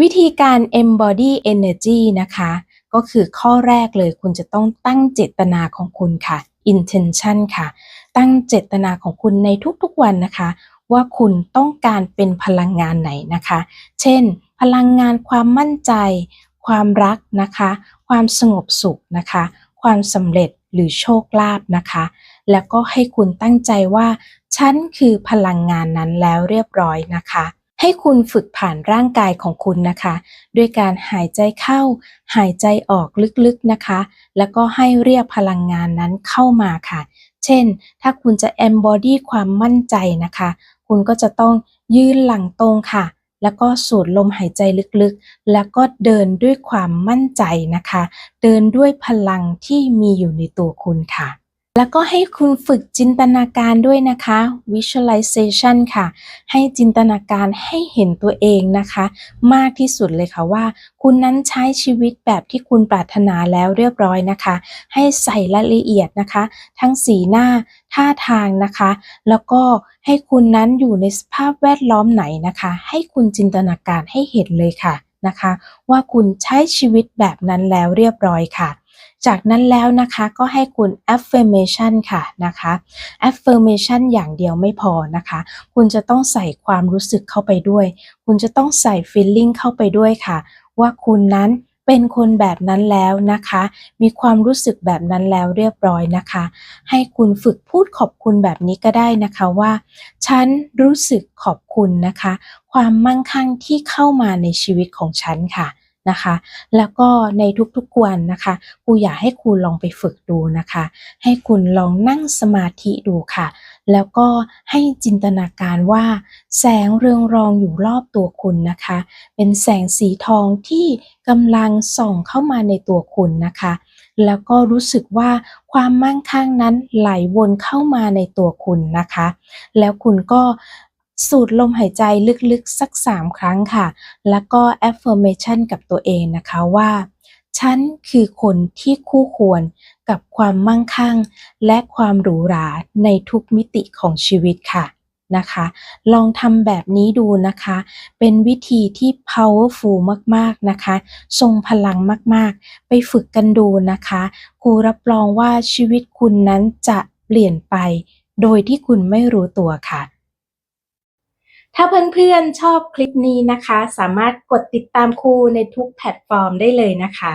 วิธีการ embody energy นะคะ ก็คือข้อแรกเลยคุณจะต้องตั้งเจตนาของคุณค่ะ intention ค่ะ ตั้งเจตนาของคุณในทุกๆวันนะคะ ว่าคุณต้องการเป็นพลังงานไหนนะคะ เช่น พลังงานความมั่นใจ ความรักนะคะ ความสงบสุขนะคะ ความสำเร็จหรือโชคลาภนะคะ แล้วก็ให้คุณตั้งใจว่า ฉันคือพลังงานนั้นแล้วเรียบร้อยนะคะ ให้คุณฝึกผ่านร่างกายของคุณนะคะ ด้วยการหายใจเข้า หายใจออกลึกๆนะคะ แล้วก็ให้เรียกพลังงานนั้นเข้ามาค่ะ เช่น ถ้าคุณจะ embody ความมั่นใจนะคะ คุณก็จะต้องยืนหลังตรงค่ะ แล้วก็สูดลมหายใจลึกๆ แล้วก็เดินด้วยความมั่นใจนะคะ เดินด้วยพลังที่มีอยู่ในตัวคุณค่ะ แล้วก็ให้คุณฝึกจินตนาการด้วยนะคะ visualization ค่ะ ให้จินตนาการให้เห็นตัวเองนะคะ มากที่สุดเลยค่ะว่า คุณนั้นใช้ชีวิตแบบที่คุณปรารถนาแล้วเรียบร้อยนะคะ ให้ใส่รายละเอียดนะคะ ทั้งสีหน้าท่าทางนะคะ แล้วก็ให้คุณนั้นอยู่ในสภาพแวดล้อมไหนนะคะ ให้คุณจินตนาการให้เห็นเลยค่ะนะคะ ว่าคุณใช้ชีวิตแบบนั้นแล้วเรียบร้อยค่ะ จากนั้นแล้วนะคะก็ให้คุณ affirmation ค่ะนะคะ affirmation อย่างเดียวไม่พอนะคะ คุณจะต้องใส่ความรู้สึกเข้าไปด้วย คุณจะต้องใส่ feeling เข้าไปด้วยค่ะ ว่าคุณนั้นเป็นคนแบบนั้นแล้วนะคะ มีความรู้สึกแบบนั้นแล้วเรียบร้อยนะคะ ให้คุณฝึกพูดขอบคุณแบบนี้ก็ได้นะคะว่า ฉันรู้สึกขอบคุณนะคะ ความมั่งคั่งที่เข้ามาในชีวิตของฉันค่ะ นะคะ แล้วก็ในทุกๆวันนะคะครูอยากให้คุณลองไปฝึกดูนะคะ ให้คุณลองนั่งสมาธิดูค่ะ แล้วก็ให้จินตนาการว่า แสงเรืองรองอยู่รอบตัวคุณนะคะ เป็นแสงสีทองที่กำลังส่องเข้ามาในตัวคุณนะคะแล้วก็รู้สึกว่าความมั่งคั่งนั้นไหลวนเข้ามาในตัวคุณนะคะ แล้วคุณก็ สูดลมหายใจลึกๆ สัก3ครั้งค่ะ แล้วก็ affirmation กับตัวเองนะคะว่า ฉันคือคนที่คู่ควรกับความมั่งคั่ง และความหรูหราในทุกมิติของชีวิตค่ะนะคะ ลองทำแบบนี้ดูนะคะ เป็นวิธีที่ powerful มากๆนะคะ ทรงพลังมากๆ ไปฝึกกันดูนะคะครูรับรองว่าชีวิตคุณนั้นจะเปลี่ยนไป โดยที่คุณไม่รู้ตัวค่ะ ถ้าเพื่อนๆชอบคลิปนี้นะคะ สามารถกดติดตามครูในทุกแพลตฟอร์มได้เลยนะคะ